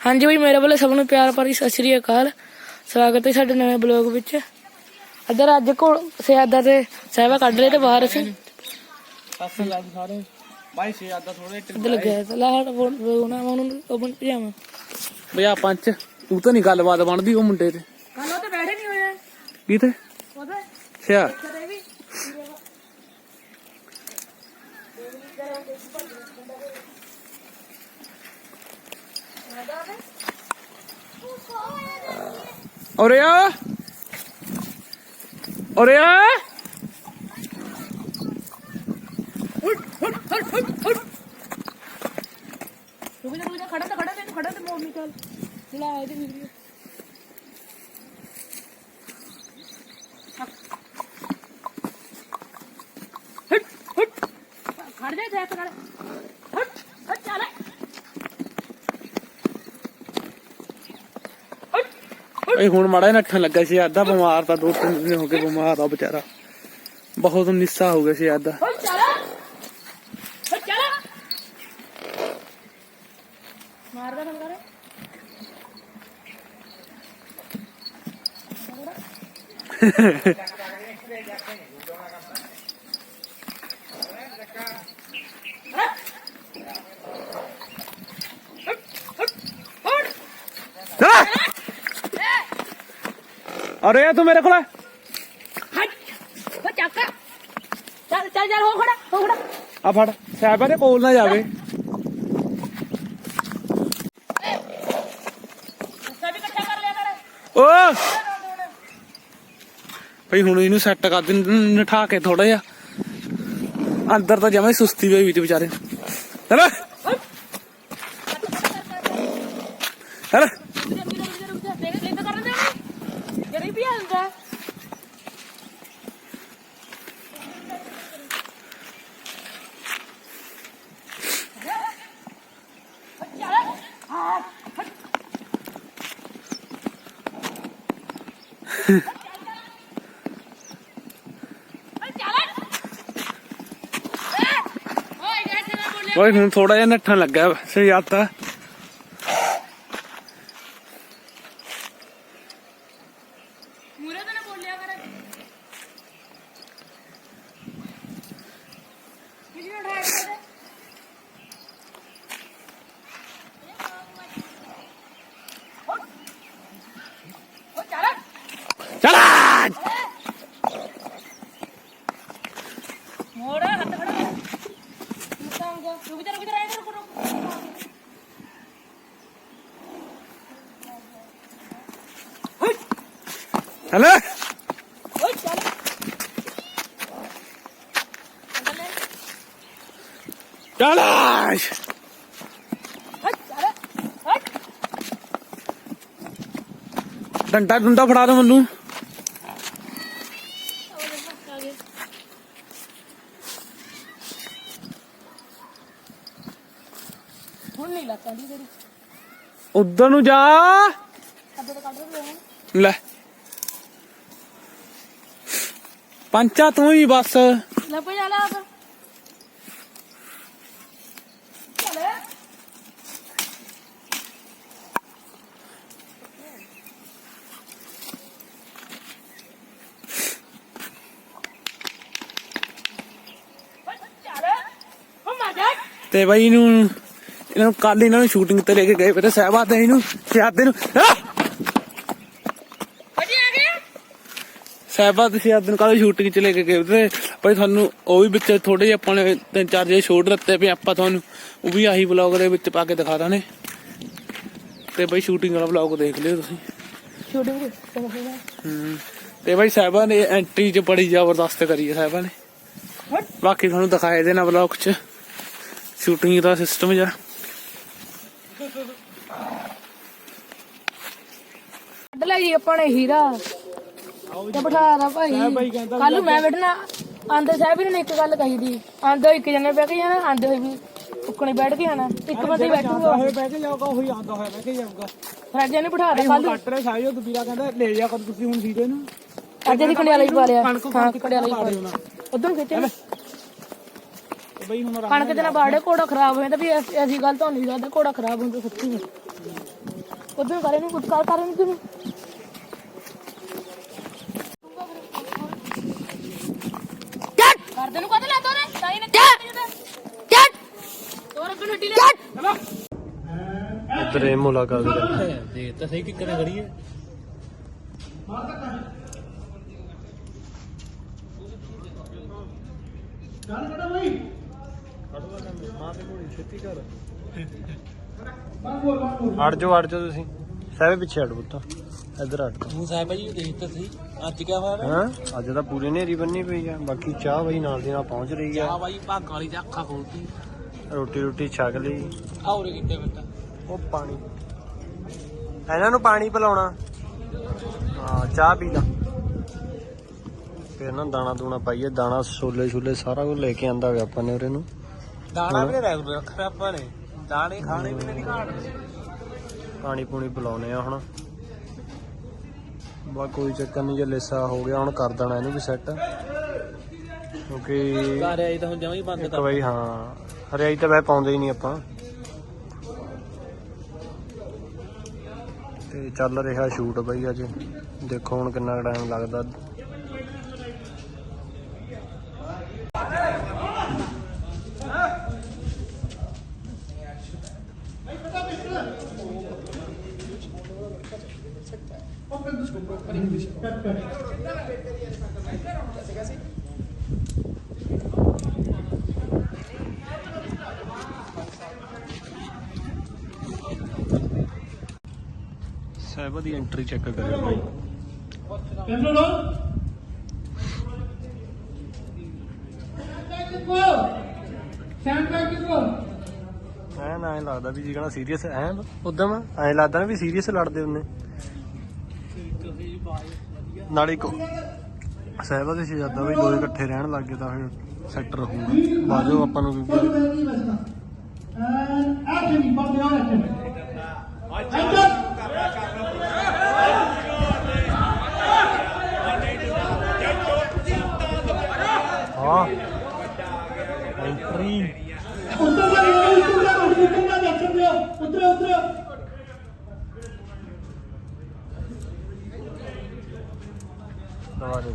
ਹਾਂਜੀ ਬਈ ਮੇਰੇ ਵੱਲੋਂ ਸਭ ਨੂੰ ਪਿਆਰ ਭਰੀ ਸਤਿ ਸ਼੍ਰੀ ਅਕਾਲ। ਸਵਾਗਤ ਹੈ ਸਾਡੇ ਨਵੇਂ ਬਲੌਗ ਵਿੱਚ। ਇੱਧਰ ਅੱਜ ਕੋਲ ਸਿਆਦਾ ਤੇ ਸਹਿਬਾ ਕੱਢ ਲਏ ਤੇ ਬਾਹਰ ਅਸੀਂ। ਸੱਸ ਲੱਗ ਸਾਰੇ। ਬਾਈ ਛੇ ਆਦਾ ਥੋੜੇ ਇੱਧਰ ਲੱਗਿਆ ਤੇ ਲਾਹੜ ਬੋਣਾ ਉਹਨੂੰ ਓਪਨ ਪਜਾਮਾ ਬਿਆ ਪੰਚ ਤੂੰ ਤਾਂ ਨਹੀਂ ਗੱਲਬਾਤ ਬਣਦੀ ਉਹ ਮੁੰਡੇ ਤੇ। ਕੱਲ ਉਹ ਤੇ ਬੈਠੇ ਨਹੀਂ ਹੋਏ। ਕਿਤੇ ਉਹਦੇ ਅੱਛਾ। ਕਦੇ ਵੀ ਔਰੇ ਆ ਔਰੇ ਆ ਰੁਕ ਜਾ ਰੁਕ ਜਾ ਖੜਾ ਤੇ ਖੜਾ ਤੇ ਖੜਾ ਤੇ ਮੋੜ ਨਿਕਾਲ ਚਲਾ ਇਹਦੀ ਵੀਡੀਓ ਹਟ ਹਟ ਖੜ ਜਾ ਇੱਥੇ ਹੱਥ ਨਾਲ ਹਟ ਹਟ ਚੱਲ ਓਏ ਹੁਣ ਮਾੜਾ ਜਿਹਾ ਨੱਠਣ ਲੱਗਾ ਸੀ ਆਦਾ ਬਿਮਾਰ ਤਾਂ ਦੋ ਤਿੰਨ ਦਿਨ ਹੋ ਗਏ ਬਿਮਾਰ ਆ ਵਿਚਾਰਾ। ਬਹੁਤ ਨਿੱਸਾ ਹੋ ਗਿਆ ਸੀ ਆਦਾ ਹਟ ਚੱਲ। ਹਟ ਚੱਲ। ਮਾਰਦਾ ਬੰਦ ਆ ਤੂੰ ਮੇਰੇ ਕੋਲ। ਹਟ। ਹੋ ਚੱਕ। ਚੱਲ ਚੱਲ ਚੱਲ ਹੋ ਖੜਾ ਹੋ ਖੜਾ। ਆ ਫੜ। ਸਾਹਿਬਾ ਦੇ ਕੋਲ ਨਾ ਜਾਵੇ। ਗੁੱਸਾ ਵੀ ਇਕੱਠਾ ਕਰ ਲਿਆ ਕਰ। ਓ। ਭਈ ਹੁਣ ਇਹਨੂੰ ਸੈੱਟ ਕਰ ਦੇ ਨਠਾ ਕੇ ਥੋੜਾ ਜਿਹਾ। ਅੰਦਰ ਤਾਂ ਜਮੇ ਸੁਸਤੀ ਹੋਈ ਵੀ ਤੇ ਵਿਚਾਰੇ। ਚਲ ਜਿਹੜੀ ਵੀ ਆਉਂਦਾ ਓਏ ਹੁਣ ਥੋੜਾ ਜਿਹਾ ਨੱਠਣ ਲੱਗਾ ਸਹੀ ਆਤਾ ਮੂਰੇ ਤਾਂ ਨਾ ਬੋਲਿਆ ਕਰ ਕਿਹਦੀ ਨੂੰ ਉਠਾਇਆ ਕਰਦੇ ਹੋ ਚੱਲ ਚਲ ਮੋੜ ਹੱਥ ਖੜਾ ਕਰ ਮੁੱਤਾਂਗਾ ਰੁਕ ਜਾ ਰੁਕ ਜਾ ਰਹਿ ਰੁਕ ਰੁਕ ਚਲ ਓਏ ਚੱਲ ਹਟ ਡੰਡਾ ਡੁੰਡਾ ਫੜਾ ਦੋ ਮੈਨੂੰ। ਹੁਣ ਨਹੀਂ ਲੱਤਾਂ ਦੀ ਤੇਰੀ। ਉਧਰ ਨੂੰ ਜਾ। ਅੱਧੇ ਤਾਂ ਕੱਢ ਦੇ ਲੈ। ਪੰਚਾ ਤੂੰ ਹੀ ਬਸ। ਲੈ ਪਈ ਜਾ ਲਾ ਚੱਲ ਓਏ ਚੱਲ ਹੋ ਮਾਜਾ ਤੇ ਬਈ ਇਹਨੂੰ ਇਹਨਾਂ ਨੂੰ ਕੱਲ ਇਹਨਾਂ ਨੂੰ ਸ਼ੂਟਿੰਗ ਤੇ ਲੈ ਕੇ ਗਏ ਫਿਰ ਸਹਿਬਾ ਤੇ ਇਹਨੂੰ ਸਿਆਦੇ ਨੂੰ ਸਾਹਿਬਾ ਤੁਸੀਂ ਅੱਜ ਨੂੰ ਕੱਲ ਸ਼ੂਟਿੰਗ ਚ ਲੈ ਕੇ ਗਏ ਤੇ ਭਾਈ ਤੁਹਾਨੂੰ ਉਹ ਵੀ ਵਿੱਚ ਥੋੜੇ ਜਿਹੇ ਆਪਾਂ ਨੇ ਤਿੰਨ ਚਾਰ ਜੇ ਸ਼ੋਟ ਦਿੱਤੇ ਵੀ ਆਪਾਂ ਤੁਹਾਨੂੰ ਉਹ ਵੀ ਆਹੀ ਵਲੌਗ ਦੇ ਵਿੱਚ ਪਾ ਕੇ ਦਿਖਾ ਦਾਂਗੇ। ਤੇ ਭਾਈ ਸ਼ੂਟਿੰਗ ਵਾਲਾ ਵਲੌਗ ਦੇਖ ਲਿਓ ਤੁਸੀਂ। ਸ਼ੂਟਿੰਗ ਤੇ ਤੇ ਭਾਈ ਸਾਹਿਬਾ ਨੇ ਐਂਟਰੀ ਚ ਬੜੀ ਜ਼ਬਰਦਸਤ ਕਰੀ ਹੈ ਸਾਹਿਬਾ ਨੇ। ਬਾਕੀ ਤੁਹਾਨੂੰ ਦਿਖਾਏ ਦੇਣਾ ਵਲੌਗ ਚ। ਸ਼ੂਟਿੰਗ ਦਾ ਸਿਸਟਮ ਜਾ ਕੱਢ ਲੈ ਜੀ ਆਪਾਂ ਨੇ ਹੀਰਾ। ਤੇ ਬਿਠਾ ਦਾ ਭਾਈ ਕੱਲ ਨੂੰ ਮੈਂ ਬੈਠਣਾ। ਆਂਦੇ ਸਾਹਿਬ ਨੇ ਇੱਕ ਗੱਲ ਕਹੀ ਦੀ। ਆਂਦੇ ਇੱਕ ਜਣੇ ਬਹਿ ਕੇ ਜਾਣਾ ਆਂਦੇ ਹੋਏ ਵੀ ਉੱਕਣੇ ਬੈਠ ਕੇ ਆਣਾ ਇੱਕ ਬੰਦੇ ਬੈਠੂਗਾ ਹੋਏ ਬਹਿ ਕੇ ਜਾਊਗਾ ਉਹੀ ਆਉਂਦਾ ਹੋਇਆ ਬਹਿ ਕੇ ਜਾਊਗਾ। ਰਾਜਾ ਨੇ ਬਿਠਾ ਦੇ ਕੱਲ ਨੂੰ। ਕੱਟ ਰਹੇ ਸਾਜੋ ਤੂੰ ਵੀਰਾ ਕਹਿੰਦਾ ਲੈ ਜਾ ਕਰ ਤੁਸੀਂ ਹੁਣ ਵੀਰੇ ਨੂੰ। ਅੱਜ ਦੀ ਕੰਡਿਆਲਾ ਹੀ ਪਾ ਲਿਆ। ਹਾਂ ਹੀ ਪਾ ਲਿਆ। ਉਧਰ ਖਿੱਚੇ। ਬਈ ਹੁਣ ਕਣਕ ਦੇ ਨਾਲ ਬਾੜੇ ਘੋੜਾ ਖਰਾਬ ਹੋ ਜਾਂਦਾ ਵੀ ਅਸੀਂ ਗੱਲ ਤਾਂ ਨਹੀਂ ਕਰਦੇ ਘੋੜਾ ਖਰਾਬ ਹੁੰਦਾ ਸੱਚੀ ਉਧਰ ਕਰੇ ਨੂੰ ਕੁਝ ਕਰ ਕਰਨ ਕਿਉਂ ਚੱਟ! ਕਰਦੇ ਨੂੰ ਕਦ ਲਾਦਾ ਨੇ ਤਾਈ ਨੇ ਚੱਟ! ਚੱਟ! ਤੋਰ ਅੱਗੇ ਹੱਡੀ ਲੈ। ਚਲੋ ਇੱਧਰ ਇਹ ਮੁਲਾਕਾਤ ਕਰ ਦੇ ਤਾਂ ਸਹੀ ਕਿੱਕਰ ਖੜੀ ਹੈ ਅੜ ਜਾਓ ਅੜ ਜਾਓ ਤੁਸੀਂ। ਸਾਹਿਬ ਪਿੱਛੇ ਅੜ ਪੁੱਤ। ਇੱਧਰ ਅੜ ਤੂੰ ਸਾਹਿਬ ਜੀ ਦੇਖ ਤਾਂ ਸਹੀ। ਅੱਜ ਕਿਆ ਹੋਇਆ ਹਾਂ? ਅੱਜ ਤਾਂ ਪੂਰੀ ਨੇਰੀ ਬੰਨੀ ਪਈ ਆ। ਬਾਕੀ ਚਾਹ ਬਈ ਨਾਲ ਦੀ ਨਾਲ ਪਹੁੰਚ ਰਹੀ ਆ। ਆ ਬਾਈ ਭਾਗ ਵਾਲੀ ਅੱਖਾਂ ਖੋਲਤੀ। ਰੋਟੀ ਰੋਟੀ ਛਕ ਲਈ। ਆ ਉਰੇ ਕਿੱਥੇ ਉਹ ਪਾਣੀ। ਇਹਨਾਂ ਨੂੰ ਪਾਣੀ ਪਿਲਾਉਣਾ। ਹਾਂ ਚਾਹ ਪੀ ਲਾ। ਫਿਰ ਨਾ ਦਾਣਾ ਦੂਣਾ ਪਾਈਏ। ਦਾਣਾ ਛੋਲੇ ਛੋਲੇ ਸਾਰਾ ਕੁਝ ਲੈ ਕੇ ਆਂਦਾ ਹੋਇਆ ਆਪਾਂ ਨੇ ਉਰੇ ਨੂੰ। ਦਾਣਾ ਵੀ ਰੈਗੂਲਰ ਰੱਖਿਆ ਆਪਾਂ ਨੇ ਦਾਣੇ ਖਾਣੇ ਵੀ ਨਹੀਂ ਘਾਟ। ਪਾਣੀ ਪੂਣੀ ਪਿਲਾਉਨੇ ਆ ਹੁਣ। ਬਾ ਕੋਈ ਚੱਕਰ ਨਹੀਂ ਜੇ ਲੇਸਾ ਹੋ ਗਿਆ ਹੁਣ ਕਰ ਦੇਣਾ ਇਹਨੂੰ ਵੀ ਸੈੱਟ ਕਿਉਂਕਿ ਘਰ ਆਈ ਤਾਂ ਹੁਣ ਜਮਾਂ ਹੀ ਬੰਦ ਇੱਕ ਕਰ ਵਾਰੀ ਹਾਂ ਹਰਿਆਈ ਤਾਂ ਵੈ ਪਾਉਂਦੇ ਹੀ ਨਹੀਂ ਆਪਾਂ। ਤੇ ਚੱਲ ਰਿਹਾ ਸ਼ੂਟ ਬਈ ਅੱਜ। ਦੇਖੋ ਹੁਣ ਕਿੰਨਾ ਟਾਈਮ ਲੱਗਦਾ। ਸਾਹਿਬਾ ਦੀ ਐਂਟਰੀ ਚੈੱਕ ਕਰਿਓ। ਬਾਈ ਐ ਨਾ ਐਂ ਲੱਗਦਾ ਵੀ ਜਿਗਣਾ ਸੀਰੀਅਸ ਐ ਉਦਮ ਐ ਲੱਗਦਾ ਨਾ ਵੀ ਸੀਰੀਅਸ ਲੜਦੇ ਹੁੰਨੇ ਨਾਲੇ ਕੋ ਸਾਹਿਬਾ ਦੇ ਸ਼ਹਿਜ਼ਾਦਾ ਵੀ ਦੋਏ ਇਕੱਠੇ ਰਹਿਣ ਲੱਗ ਗਏ ਤਾਂ ਫਿਰ ਸੈੱਟ ਰਹੂਗਾ ਬਾਜੋ ਆਪਾਂ ਨੂੰ ਵੀ ਹਾਂ। ਐਂਟਰੀ ਦੁਬਾਰੇ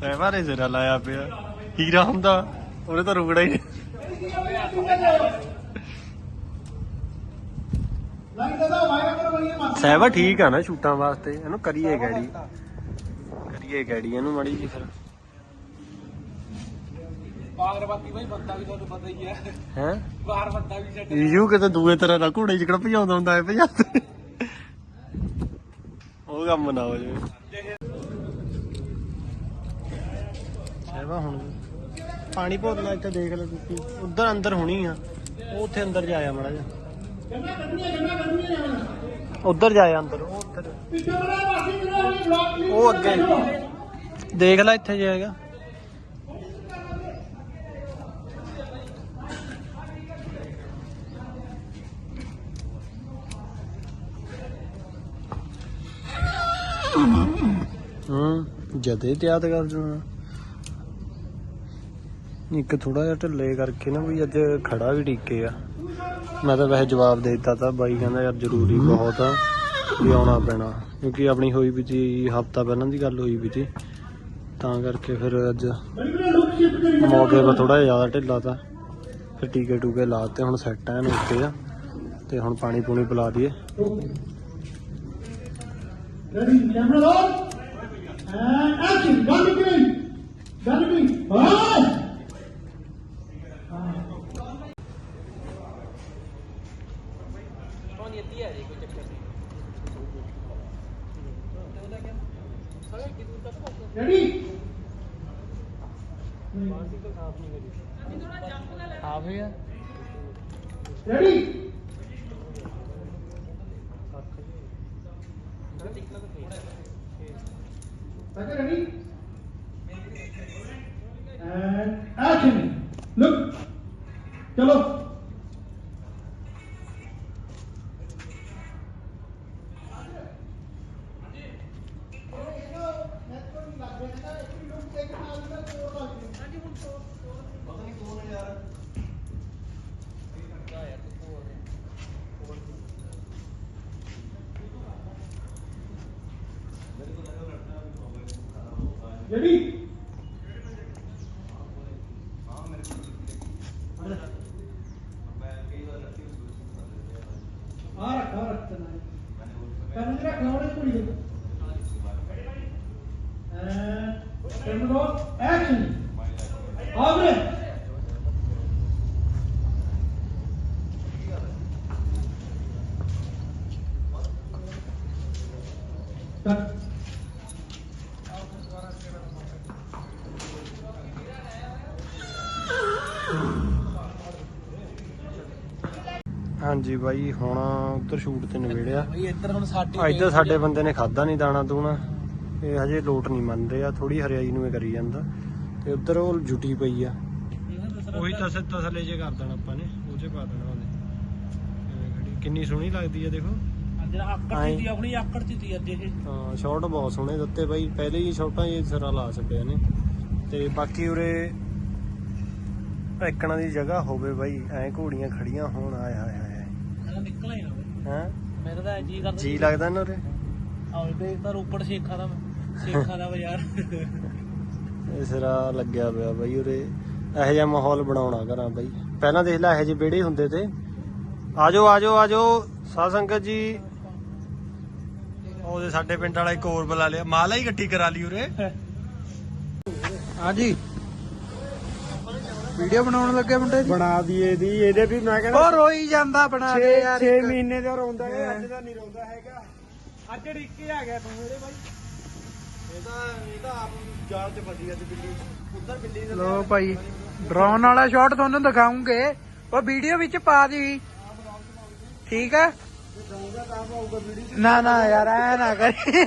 ਸਹਿਬਾ ਨੇ ਜ਼ਰਾ ਲਾਇਆ ਪਿਆ। ਹੀਰਾ ਹੁੰਦਾ ਉਹਨੇ ਤਾਂ ਰੁਕੜਾ ਹੀ ਨਹੀਂ। ਸਹਿਬਾ ਠੀਕ ਆ ਨਾ ਸ਼ੂਟਾਂ ਵਾਸਤੇ। ਇਹਨੂੰ ਕਰੀਏ ਗੈੜੀ। ਕਰੀਏ ਗੈੜੀ ਇਹਨੂੰ ਮੜੀ ਜੀ ਫਿਰ। ਬਾਗਰਬਾਤੀ ਬਾਈ ਬੰਦਾ ਵੀ ਤੁਹਾਨੂੰ ਪਤਾ ਹੀ ਹੈ। ਹੈ? ਬਾਹਰ ਬੰਦਾ ਵੀ ਛੱਡ ਯੂ ਕਿਤੇ ਦੂਏ ਤਰ੍ਹਾਂ ਦਾ ਘੋੜੇ ਜਿਹੜਾ ਭਜਾਉਂਦਾ ਹੁੰਦਾ ਹੈ ਭਜਾਉਂਦੇ। ਉਹ ਕੰਮ ਨਾ ਹੋ ਜਾਵੇ। ਸਹਿਬਾ ਹੁਣ। ਪਾਣੀ ਭੋਰਨਾ ਇੱਥੇ ਦੇਖ ਲੈ ਤੁਸੀਂ। ਉਧਰ ਅੰਦਰ ਹੋਣੀ ਆ। ਉਹ ਉੱਥੇ ਅੰਦਰ ਜਾਇਆ ਮੜਾ ਜਾ ਉਧਰ ਜਾਇਆ ਅੰਦਰ ਉਹ ਉੱਧਰ। ਉਹ ਅੱਗੇ। ਦੇਖ ਲੈ ਇੱਥੇ ਜਾਏਗਾ ਜਦੇ ਤੇ ਕਰ ਜੂਣਾ ਇੱਕ ਥੋੜਾ ਜਿਹਾ ਢਿੱਲੇ ਕਰਕੇ ਨਾ ਵੀ ਅੱਜ ਖੜਾ ਵੀ ਟਿੱਕੇ ਆ। ਮੈਂ ਤਾਂ ਵੈਸੇ ਜਵਾਬ ਦੇ ਦਿੱਤਾ ਤਾਂ ਬਾਈ ਕਹਿੰਦਾ ਯਾਰ ਜ਼ਰੂਰੀ ਬਹੁਤ ਆ ਵੀ ਆਉਣਾ ਪੈਣਾ ਕਿਉਂਕਿ ਆਪਣੀ ਹੋਈ ਵੀ ਸੀ ਹਫਤਾ ਪਹਿਲਾਂ ਦੀ ਗੱਲ ਹੋਈ ਵੀ ਸੀ। ਤਾਂ ਕਰਕੇ ਫਿਰ ਅੱਜ ਮੌਕੇ 'ਤੇ ਥੋੜਾ ਜ਼ਿਆਦਾ ਢਿੱਲਾ ਤਾਂ ਫਿਰ ਟੀਕੇ ਟੂਕੇ ਲਾਤੇ ਹੁਣ ਸੈੱਟ ਐਨ ਓਕੇ ਆ ਤੇ ਹੁਣ ਪਾਣੀ ਪੂਣੀ ਪਿਲਾ ਦਈਏ। Ready, camera. And action. Gandhi Green. Gandhi Green. Bye. Dulu. ਹਾਂਜੀ ਬਾਈ ਹੁਣ ਉੱਧਰ ਸ਼ੂਟ ਤੇ ਨਵੇੜਿਆ ਬਈ ਇੱਧਰ ਹੁਣ ਸਾਡੀ ਇੱਧਰ ਸਾਡੇ ਬੰਦੇ ਨੇ ਖਾਦਾ ਨਹੀਂ ਦਾਣਾ ਦੂਣਾ। ਇਹ ਹਜੇ ਲੋਟ ਨਹੀਂ ਮੰਨ ਰਿਹਾ ਥੋੜੀ ਹਰਿਆਈ ਨੂੰ ਇਹ ਕਰੀ ਜਾਂਦਾ। ਤੇ ਉੱਧਰ ਉਹ ਜੁਟੀ ਪਈ ਆ। ਉਹੀ ਤਸ ਤਸਲੇ ਜੇ ਕਰ ਦੇਣਾ ਆਪਾਂ ਨੇ ਉਹ ਚ ਪਾ ਦੇਣਾ ਉਹਨੇ। ਕਿੰਨੀ ਸੋਹਣੀ ਲੱਗਦੀ ਆ ਦੇਖੋ। ਅੱਜ ਆਕੜ ਆਏਂ। ਦਿੱਤੀ ਆਪਣੀ ਆਕੜ ਦਿੱਤੀ ਅੱਜ ਇਹ ਹਾਂ ਸ਼ਾਟ ਬਹੁਤ ਸੋਹਣੇ ਦਿੱਤੇ ਬਾਈ। ਪਹਿਲੇ ਹੀ ਸ਼ਾਟਾਂ ਇਹ ਸਿਰਾ ਲਾ ਛੱਡਿਆ ਨੇ ਤੇ ਬਾਕੀ ਉਰੇ ਦੀ ਜਗ੍ਹਾ ਹੋਵੇ ਬਾਈ ਐ ਘੋੜੀਆਂ ਖੜੀਆਂ ਹੋਣ ਆਏ ਹਾਏ ਹਾਏ ਨਿਕਲ ਆਇਆ ਬਈ ਹੈ? ਮੇਰਾ ਤਾਂ ਜੀ ਕਰਦਾ ਜੀ ਲੱਗਦਾ ਨਾ ਉਰੇ? ਆਉਂ ਤੇ ਤਾਂ ਰੋਪੜ ਸ਼ੇਖਾਂ ਦਾ ਸ਼ੇਖਾਂ ਦਾ ਬਾਜ਼ਾਰ। ਇਹ ਸਿਰਾ ਲੱਗਿਆ ਪਿਆ ਬਾਈ ਉਰੇ। ਇਹੋ ਜਿਹਾ ਮਾਹੌਲ ਬਣਾਉਣਾ ਘਰਾਂ ਬਾਈ। ਪਹਿਲਾਂ ਦੇਖ ਲੈ ਇਹੋ ਜਿਹੇ ਵਿਹੜੇ ਹੁੰਦੇ ਤੇ। ਆਜੋ ਆਜੋ ਆਜੋ। ਸਾਧ ਸੰਗਤ ਜੀ। ਉਹਦੇ ਸਾਡੇ ਪਿੰਡ ਵਾਲਾ ਇੱਕ ਹੋਰ ਬੁਲਾ ਲਿਆ। ਮਾਲਾ ਹੀ ਇਕੱਠੀ ਕਰਾ ਲਈ ਉਰੇ। ਹਾਂਜੀ। ਵੀਡੀਓ ਬਣਾਉਣ ਲੱਗੇ ਮੁੰਡੇ ਜੀ? ਬਣਾ ਦਈਏ ਦੀ ਇਹਦੇ ਵੀ ਮੈਂ ਉਹ ਰੋਈ ਜਾਂਦਾ ਬਣਾ ਕੇ ਯਾਰ 6 ਇੱਕ। ਮਹੀਨੇ ਦਾ ਰੋਂਦਾ ਹੈ ਅੱਜ ਦਾ ਨਹੀਂ ਰੋਂਦਾ ਹੈਗਾ। ਅੱਜ ਰਿੱਕੇ ਆ ਗਿਆ ਤੂੰ ਇਹਦੇ ਬਾਈ। ਲੋ ਭਾਈ ਡਰੋਨ ਵਾਲਾ ਸ਼ਾਟ ਤੁਹਾਨੂੰ ਦਿਖਾਉਂਗੇ। ਉਹ ਵੀਡੀਓ ਵਿੱਚ ਪਾ ਦੀ। ਠੀਕ ਹੈ ਨਾ ਨਾ ਯਾਰ ਐ ਨਾ ਕਰੀ।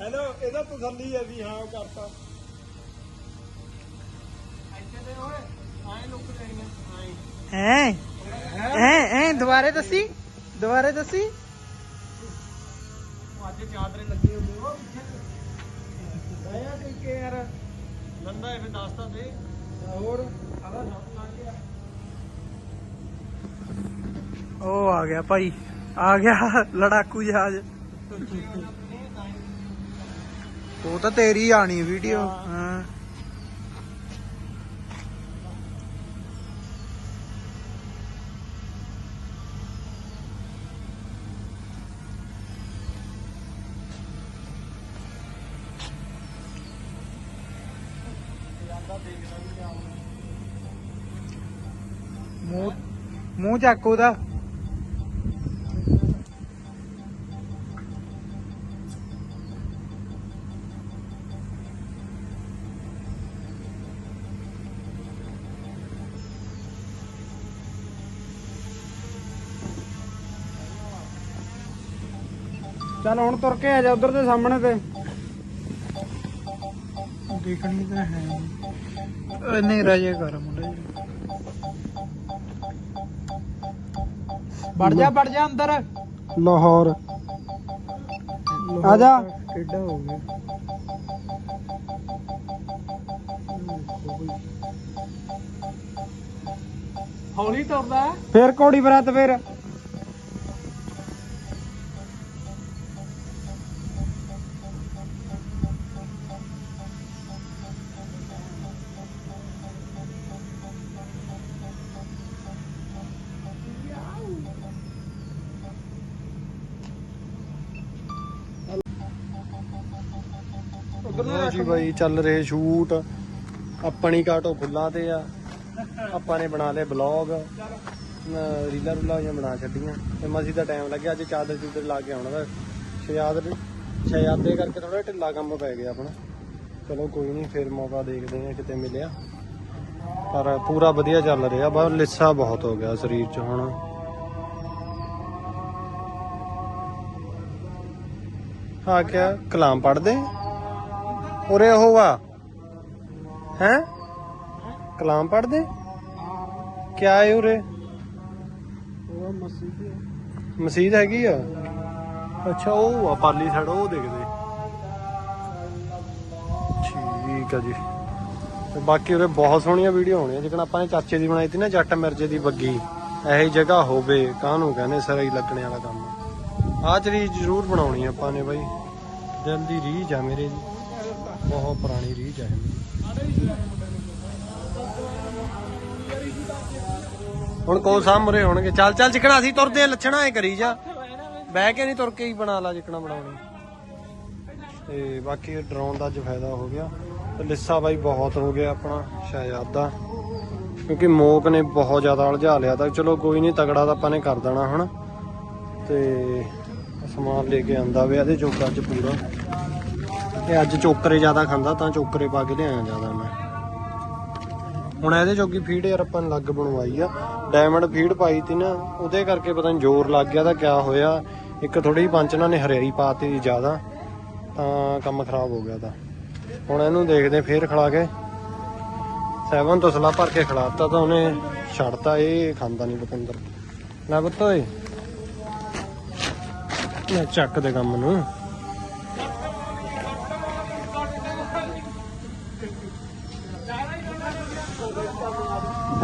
ਹੈਲੋ ਇਹਦਾ ਤਸੱਲੀ ਹੈ ਵੀ ਕਰਤਾ। ਦੁਬਾਰੇ ਦੱਸੀ? ਦੁਬਾਰੇ ਦੱਸੀ? ਅੱਜ ਚਾਦਰੇ ਲੱਗੇ ਹੁੰਦੇ ਉਹ ਲੰਦਾ ਇਹ ਦੱਸ ਤਾਂ ਦੇ। ਹੋਰ? ਗਿਆ ਉਹ ਆ ਗਿਆ ਭਾਈ ਆ ਗਿਆ ਲੜਾਕੂ ਜਹਾਜ਼। ਉਹ ਤਾਂ ਤੇਰੀ ਆਣੀ ਵੀਡੀਓ। ਹਾਂ ਮੂੰਹ ਮੂੰਹ ਚੱਕ ਉਹਦਾ। ਚੱਲ ਹੁਣ ਤੁਰ ਕੇ ਆ ਜਾ ਉਧਰ ਦੇ ਸਾਹਮਣੇ ਤੇ। ਦੇਖਣੀ ਤਾਂ ਹੈ। ਨਹੀਂ ਰਾਜੇ ਕਰ ਮੁੰਡੇ। ਵੜ ਜਾ ਵੜ ਜਾ ਅੰਦਰ। ਲਾਹੌਰ। ਆ ਜਾ। ਕਿੱਡਾ ਹੋ ਗਿਆ ਹੌਲੀ ਤੁਰਦਾ। ਫੇਰ ਘੋੜੀ ਬਰਾਤ ਫੇਰ। ਜੀ ਚੱਲ ਰਹੇ ਸ਼ੂਟ, ਆਪਣੀ ਕਾਟੋ ਫੁੱਲਾਂ ਤੇ ਆ। ਆਪਾਂ ਨੇ ਬਣਾ ਲਏ ਬਲੌਗ ਰੀਲਾ ਰੂਲਾ ਜਾਂ ਬਣਾ ਛੱਡੀਆਂ। ਤੇ ਮਸੀ ਦਾ ਟਾਈਮ ਲੱਗਿਆ, ਅੱਜ ਚਾਦਰ ਚੂਦਰ ਲਾ ਕੇ ਆਉਣਾ ਦਾ ਸ਼ਿਆਦ ਸ਼ਿਆਦੇ ਕਰਕੇ ਥੋੜਾ ਢਿੱਲਾ ਕੰਮ ਪੈ ਗਿਆ ਆਪਣਾ। ਚਲੋ ਕੋਈ ਨਹੀਂ ਫਿਰ ਮੌਕਾ ਦੇਖਦੇ ਆ ਕਿਤੇ ਮਿਲਿਆ। ਪਰ ਪੂਰਾ ਵਧੀਆ ਚੱਲ ਰਿਹਾ, ਬਸ ਲਿੱਸਾ ਬਹੁਤ ਹੋ ਗਿਆ ਸਰੀਰ 'ਚ ਹੁਣ। ਆ ਕਿਆ ਕਲਾਮ ਪੜਦੇ ਉਰੇ ਉਹ ਵਾ। ਹੈ? ਕਲਾਮ ਪੜਦੇ ਕਿਆ ਹੈ ਉਰੇ? ਉਹ ਮਸਜਿਦ ਮਸਜਿਦ ਹੈਗੀ ਆ? ਅੱਛਾ ਉਹ ਆ ਪਾਲੀ ਸਾਈਡ ਉਹ ਦੇਖਦੇ। ਠੀਕ ਆ ਜੀ। ਤੇ ਬਾਕੀ ਉਰੇ ਬਹੁਤ ਸੋਹਣੀਆਂ ਵੀਡੀਓ ਹੋਣੀਆਂ। ਜਿਕਣ ਆਪਾਂ ਨੇ ਚਾਚੇ ਦੀ ਬਣਾਈ ਤੀ ਨਾ ਜੱਟ ਮਿਰਜੇ ਦੀ ਬੱਗੀ ਇਹੋ ਜਗ੍ਹਾ ਹੋਵੇ ਕਾਹਨੂੰ ਕਹਿੰਦੇ ਸਿਰ ਹੀ ਲੱਗਣੇ ਵਾਲਾ ਕੰਮ। ਚੀਜ਼ ਜ਼ਰੂਰ ਬਣਾਉਣੀ ਆਪਾਂ ਨੇ ਬਾਈ। ਦਿਲ ਦੀ ਰੀਝ ਆ ਮੇਰੇ ਜੀ ਬਹੁਤ ਪੁਰਾਣੀ ਰੀਚ ਹੈ। ਹੁਣ ਕੋਲ ਸਾਹਮਣੇ ਹੋਣਗੇ? ਚੱਲ ਚੱਲ ਚਿਕਣਾ ਅਸੀਂ ਤੁਰਦੇ ਲੱਛਣਾ ਐ ਕਰੀ ਜਾ। ਬਹਿ ਕੇ ਨਹੀਂ ਤੁਰ ਕੇ ਹੀ ਬਣਾ ਲਾ ਜਿਕਣਾ ਬਣਾਉਣੀ। ਤੇ ਬਾਕੀ ਡਰੋਨ ਦਾ ਅੱਜ ਫਾਇਦਾ ਹੋ ਗਿਆ। ਤੇ ਲਿੱਸਾ ਬਾਈ ਬਹੁਤ ਹੋ ਗਿਆ ਆਪਣਾ ਸ਼ਾਇਦ ਦਾ। ਕਿਉਂਕਿ ਮੋਕ ਨੇ ਬਹੁਤ ਜ਼ਿਆਦਾ ਉਲਝਾ ਲਿਆ ਤਾਂ ਚਲੋ ਕੋਈ ਨਹੀਂ, ਤਗੜਾ ਤਾਂ ਆਪਾਂ ਨੇ ਕਰ ਦੇਣਾ ਹੁਣ। ਤੇ ਸਮਾਨ ਲੈ ਕੇ ਆਂਦਾ ਵੇ ਇਹਦੇ ਚੋਕਾ ਅੱਜ ਪੂਰਾ। ਇਹ ਅੱਜ ਚੋਕਰੇ ਜ਼ਿਆਦਾ ਖਾਂਦਾ, ਤਾਂ ਚੋਕਰੇ ਪਾ ਕੇ ਲਿਆਇਆ ਜ਼ਿਆਦਾ ਮੈਂ। ਹੁਣ ਇਹਦੇ ਜੋਗੀ ਫੀਡ ਯਾਰ ਆਪਾਂ ਨੇ ਲੱਗ ਬਣਵਾਈ ਆ। ਡਾਇਮੰਡ ਫੀਡ ਪਾਈ ਤੀ ਨਾ, ਉਹਦੇ ਕਰਕੇ ਪਤਾ ਨਹੀਂ ਜ਼ੋਰ ਲੱਗ ਗਿਆ ਤਾਂ ਕਿਆ ਹੋਇਆ। ਇੱਕ ਥੋੜੀ ਜਿਹੀ ਪੰਚ ਨੇ ਹਰਿਆਈ ਪਾਤੀ ਸੀ ਜ਼ਿਆਦਾ, ਤਾਂ ਕੰਮ ਖਰਾਬ ਹੋ ਗਿਆ ਤਾਂ। ਹੁਣ ਇਹਨੂੰ ਦੇਖਦੇ ਫੇਰ ਖਿਲਾ ਕੇ। 7 ਤਸਲਾ ਭਰ ਕੇ ਖਿਲਾਤਾ ਤਾਂ ਉਹਨੇ ਛੱਡਤਾ, ਇਹ ਖਾਂਦਾ ਨਹੀਂ ਬਕੰਦਰ ਲੈ ਪੁੱਤ ਓਏ। ਲੈ ਚੱਕ ਦੇ ਕੰਮ ਨੂੰ।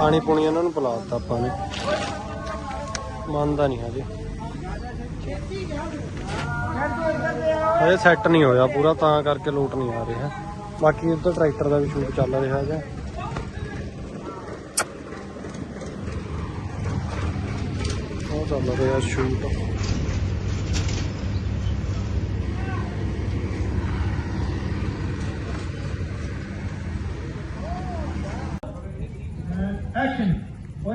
ਪਾਣੀ ਪੁਣੀ ਇਹਨਾਂ ਨੂੰ ਪਿਲਾ ਦਿੱਤਾ ਆਪਾਂ ਨੇ। ਮੰਨਦਾ ਨਹੀਂ ਹਜੇ। ਹਜੇ ਸੈੱਟ ਨਹੀਂ ਹੋਇਆ ਪੂਰਾ, ਤਾਂ ਕਰਕੇ ਲੋਟ ਨਹੀਂ ਆ ਰਿਹਾ। ਬਾਕੀ ਉੱਧਰ ਟਰੈਕਟਰ ਦਾ ਵੀ ਸ਼ੂਟ ਚੱਲ ਰਿਹਾ ਹੈਗਾ ਉਹ ਚੱਲ ਰਿਹਾ ਸ਼ੂਟ ਐਕਸ਼ਨ ਓਏ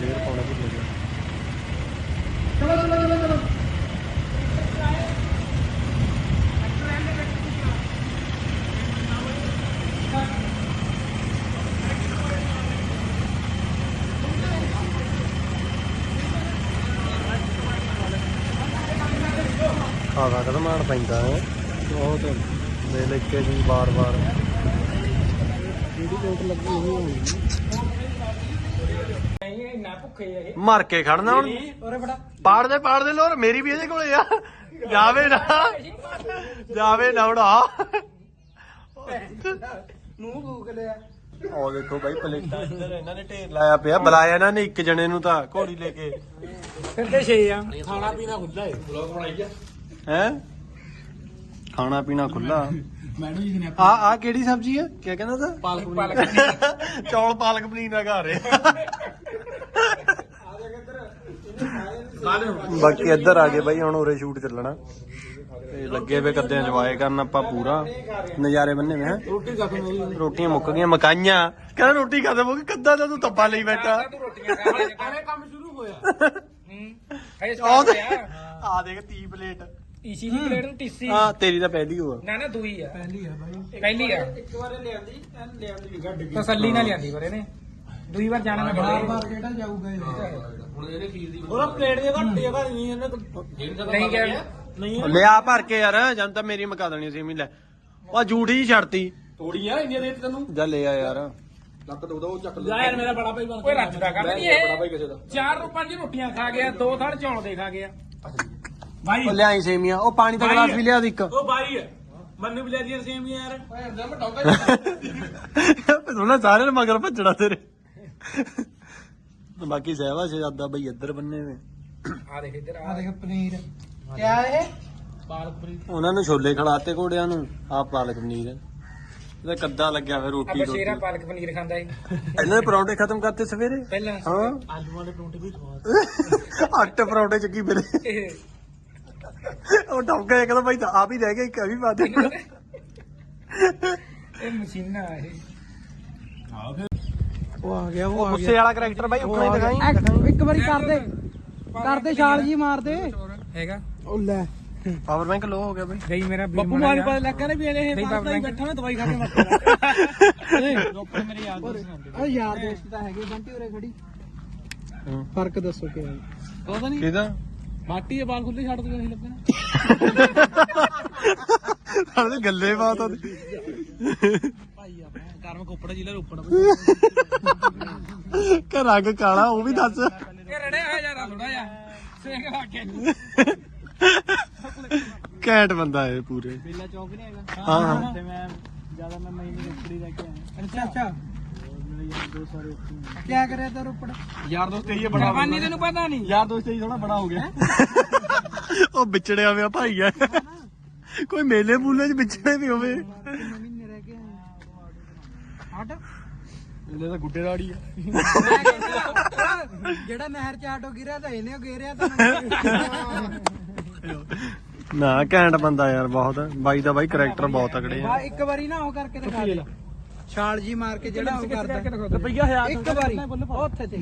ਫੇਰ ਪਾਉਣਾ ਭੁੱਲ ਗਿਆ ਚਲੋ ਚਲੋ ਚਲੋ ਚਲੋ। ਖਾਦਾ ਕਦਮ ਮਾਰ ਪੈਂਦਾ ਹੈ। ਬਹੁਤ ਦੇ ਲੈ ਕੇ ਜੀ ਬਾਰ-ਬਾਰ ਕਿਹੜੀ ਚੋਟ ਲੱਗੀ ਹੋਈ ਹੋਣੀ ਮਰ ਕੇ ਖੜਨਾ ਹੁਣ। ਪਾੜ ਦੇ ਪਾੜ ਦੇ ਲੋਰ ਮੇਰੀ ਵੀ ਇਹਦੇ ਕੋਲੇ ਆ। ਜਾਵੇ ਨਾ। ਜਾਵੇ ਨਾ ਉਡਾ ਲਿਆ। ਉਹ ਦੇਖੋ ਬਾਈ ਪਲੇਟਾਂ। ਇੱਧਰ ਇਹਨਾਂ ਨੇ ਢੇਰ ਲਾਇਆ ਪਿਆ ਬੁਲਾਇਆ ਇਹਨਾਂ ਨੇ ਇੱਕ ਜਣੇ ਨੂੰ ਤਾਂ ਘੋੜੀ ਲੈ ਕੇ। ਫਿਰ ਤੇ ਛੇ ਆ। ਹੈ? ਖਾਣਾ ਪੀਣਾ ਖੁੱਲਾ ਮੈਡਮ ਜੀ ਨੇ ਆ ਆ ਕਿਹੜੀ ਸਬਜ਼ੀ ਹੈ ਕੀ ਕਹਿੰਦਾ ਤਾ ਪਾਲਕ ਪਾਲਕ ਚੌਲ ਪਾਲਕ ਪਨੀਰ ਖਾ ਰਹੇ ਬਾਕੀ ਇੱਧਰ ਆ ਗਏ ਬਾਈ ਹੁਣ ਉਰੇ ਸ਼ੂਟ ਚੱਲਣਾ। ਤੇ ਲੱਗੇ ਵੇ ਕੱਦੇ ਇੰਜੋਏ ਕਰਨ ਆਪਾਂ ਪੂਰਾ। ਨਜ਼ਾਰੇ ਬੰਨੇ ਵੇ ਹੈ। ਰੋਟੀ ਰੋਟੀਆਂ ਮੁੱਕ ਗਈਆਂ ਮਕਾਈਆਂ। ਕਹਿੰਦਾ ਰੋਟੀ ਖਾਦੇ ਮੁੱਕ ਕੱਦਾ ਤਾਂ ਤੂੰ ਤੱਪਾ ਲਈ ਬੈਠਾ। ਰੋਟੀਆਂ ਖਾ ਲੈ ਕੰਮ ਸ਼ੁਰੂ ਹੋਇਆ। ਹੂੰ ਆ ਦੇਖ 30 ਪਲੇਟ। ਟੀਸੀ ਦੀ ਪਲੇਟ ਨੂੰ ਟੀਸੀ। ਹਾਂ ਤੇਰੀ ਤਾਂ ਪਹਿਲੀ ਹੋਆ। ਨਾ ਨਾ ਦੂਈ ਆ। ਪਹਿਲੀ ਆ ਬਾਈ। ਪਹਿਲੀ ਆ। ਇੱਕ ਵਾਰ ਲਿਆਂਦੀ ਲਿਆਂਦੀ ਗੱਡ ਗਈ। ਤਸੱਲੀ ਨਾਲ ਲਿਆਂਦੀ ਪਰ ਇਹਨੇ। ਦੂਈ ਵਾਰ ਜਾਣਾ ਮੈਂ ਬਾਰ ਬਾਰ ਕਿਹੜਾ ਜਾਊਗਾ ਉਹਦਾ ਪਲੇਟ ਜੇ ਘੱਟ ਜਗ੍ਹਾ ਨਹੀਂ ਇਹਨੇ ਨਹੀਂ ਗਿਆ ਲਿਆ ਭਰ ਕੇ ਯਾਰ ਜਨ ਤਾਂ ਮੇਰੀ ਮੁਕਾ ਦੇਣੀ ਸੀ ਮੈਂ ਲੈ। ਉਹ ਝੂਠੀ ਹੀ ਛੱਡਤੀ। ਤੋੜੀਆਂ ਇੰਨੀਆਂ ਦੇ ਤੈਨੂੰ? ਜਾ ਲੈ ਆ ਯਾਰ। ਲੱਕ ਦੋ ਦੋ ਚੱਕ ਲੈ। ਯਾਰ ਮੇਰਾ ਬੜਾ ਭਾਈ ਬਣ ਓਏ ਰੱਜ ਦਾ ਕੰਮ ਨਹੀਂ ਬੜਾ ਭਾਈ ਇਹ ਕਿਸੇ ਦਾ। ਚਾਰ ਰੋ ਪੰਜ ਰੋਟੀਆਂ ਖਾ ਗਿਆ ਦੋ ਥੜ ਚੌਲ ਦੇ ਖਾ ਗਿਆ। ਭਾਈ ਉਹ ਲਿਆਈ ਸੇਮੀਆਂ ਉਹ ਪਾਣੀ ਦਾ ਗਲਾਸ ਵੀ ਲਿਆ ਦੇ ਇੱਕ। ਉਹ ਬਾਈ ਹੈ। ਮੈਨੂੰ ਵੀ ਲੈ ਦੀਆਂ ਸੇਮੀਆਂ ਯਾਰ। ਉਹਨਾਂ ਸਾਰਿਆਂ ਨੇ ਮਗਰ ਭੱਜਣਾ ਤੇਰੇ। ਬਾਕੀ ਸਹਿਵਾ ਸ਼ਹਿਜ਼ਾਦਾ ਬਈ ਇੱਧਰ ਬੰਨੇ ਵੇ ਆ ਦੇਖ ਇੱਧਰ ਆ ਦੇਖ ਪਨੀਰ। ਕਿਆ ਇਹ? ਪਾਲਕ ਪਨੀਰ। ਉਹਨਾਂ ਨੂੰ ਛੋਲੇ ਖਿਲਾਤੇ ਘੋੜਿਆਂ ਨੂੰ ਆਹ ਪਾਲਕ ਪਨੀਰ। ਇਹਦਾ ਕੱਦਾ ਲੱਗਿਆ ਹੋਇਆ ਆ ਰੋਟੀ ਰੋਟੀ। ਬਸ਼ੇਰਾ ਪਾਲਕ ਪਨੀਰ ਖਾਂਦਾ ਏ ਇਹਨਾਂ ਦੇ ਪਰੌਂਠੇ ਖਤਮ ਕਰਤੇ ਸਵੇਰੇ? ਪਹਿਲਾਂ। ਹਾਂ। ਆਲੂ ਵਾਲੇ ਪਰੌਂਠੇ ਵੀ ਸਵਾਦ ਅੱਟ ਪਰੌਂਠੇ ਚੱਕੀ ਮੇਰੇ ਉਹ ਡੌਗਾ ਕਹਿੰਦਾ ਭਾਈ ਤਾਂ ਆਪ ਹੀ ਰਹਿ ਗਿਆ ਇੱਕ ਆ ਵੀ ਪਾ ਦੇ ਇਹ ਮਸ਼ੀਨਾ ਇਹ। ਉਹ ਆ ਗਿਆ ਉਹ ਆ ਗਿਆ। ਗੁੱਸੇ ਵਾਲਾ ਕੈਰੈਕਟਰ ਬਾਈ ਉੱਕਣਾ ਹੀ ਦਿਖਾਈ। ਇੱਕ ਵਾਰੀ ਕਰਦੇ ਕਰਦੇ ਛਾਲ ਜੀ ਮਾਰਦੇ ਹੈਗਾ। ਉਹ ਲੈ। ਪਾਵਰ ਬੈਂਕ ਲੋ ਹੋ ਗਿਆ ਬਾਈ। ਗਈ ਮੇਰਾ ਬੱਬੂ ਮਾਰੀ ਪਤਾ ਲੱਗਾ ਨਾ ਵੀ ਇਹਨੇ ਨਹੀਂ ਬਾਬਾ ਹੀ ਬੈਠਾ ਨਾ ਦਵਾਈ ਖਾ ਕੇ ਮਰ ਡਾਕਟਰ ਮੇਰੇ ਯਾਦ ਦੋਸਤ ਉਹ ਯਾਰ ਦੋਸਤ ਤਾਂ ਹੈਗੇ ਬੰਟੀ ਉਰੇ ਖੜੀ। ਹੂੰ। ਫ਼ਰਕ ਦੱਸੋ ਕੀ ਹੈ। ਪਤਾ ਨਹੀਂ ਕਿਹਦਾ? ਮਾਟੀ ਦੇ ਬਾਲ ਖੁੱਲੇ ਛੱਡ ਦੋ ਅਸੀਂ ਲੱਭਣਾ ਸਾਡੇ ਗੱਲੇ ਬਾਤ ਹੁੰਦੀ ਭਾਈ ਆਪਣਾ ਕਰਮ ਕੋਪੜਾ ਜ਼ਿਲ੍ਹਾ ਰੋਪੜ ਕਿ ਰੰਗ ਕਾਲਾ ਉਹ ਵੀ ਦੱਸ। ਇਹ ਰੜਿਆ ਹੋਇਆ ਜ਼ਿਆਦਾ ਥੋੜਾ ਜਿਹਾ। ਸੇਕ ਲਾ ਕੇ। ਘੈਂਟ ਬੰਦਾ ਹੈ ਪੂਰੇ। ਬੇਲਾ ਚੌਕ ਨਹੀਂ ਹੈਗਾ। ਹਾਂ। ਤੇ ਮੈਂ ਜ਼ਿਆਦਾ ਮੈਂ ਮਹੀਨੇ ਰੋਪੜੀ ਲੈ ਕੇ ਆਇਆ। ਅੱਛਾ ਅੱਛਾ। ਮੇਰੇ ਯਾਰ ਦੋ ਸਾਰੇ ਕੀ ਕਰਿਆ ਤਾ ਰੋਪੜ ਯਾਰ ਦੋਸਤ ਇਹ ਜਾਪਾਨੀ ਤੈਨੂੰ ਪਤਾ ਨਹੀਂ। ਯਾਰ ਦੋਸਤ ਇਹ ਥੋੜਾ ਬੜਾ ਹੋ ਗਿਆ। ਉਹ ਵਿਚੜਿਆ ਹੋਇਆ ਭਾਈ ਹੈ ਕੋਈ ਮੇਲੇ ਮੂਲੇ ਚ ਵਿਚੜੇ ਵੀ ਹੋਵੇ। ਇਹਦੇ ਤਾਂ ਗੁੱਡੇ ਦਾੜੀ ਆ। ਜਿਹੜਾ ਨਹਿਰ ਚ ਆਟੋ ਗਿਰਿਆ ਤਾਂ ਇਹਨੇ ਗਿਰਿਆ ਤਾਂ ਨਾ ਘੈਂਟ ਬੰਦਾ ਯਾਰ ਬਹੁਤ। ਬਾਈ ਦਾ ਬਾਈ ਕਰੈਕਟਰ ਬਹੁਤ ਤਕੜੇ ਆ। ਇੱਕ ਵਾਰੀ ਨਾ ਉਹ ਕਰਕੇ ਦਿਖਾ ਦੇ। ਛਾਲ ਜੀ ਮਾਰ ਕੇ ਜਿਹੜਾ ਉਹ ਕਰਦਾ ਰੁਪਈਆ ਹਜ਼ਾਰ ਇੱਕ ਵਾਰੀ। ਉੱਥੇ ਤੇ।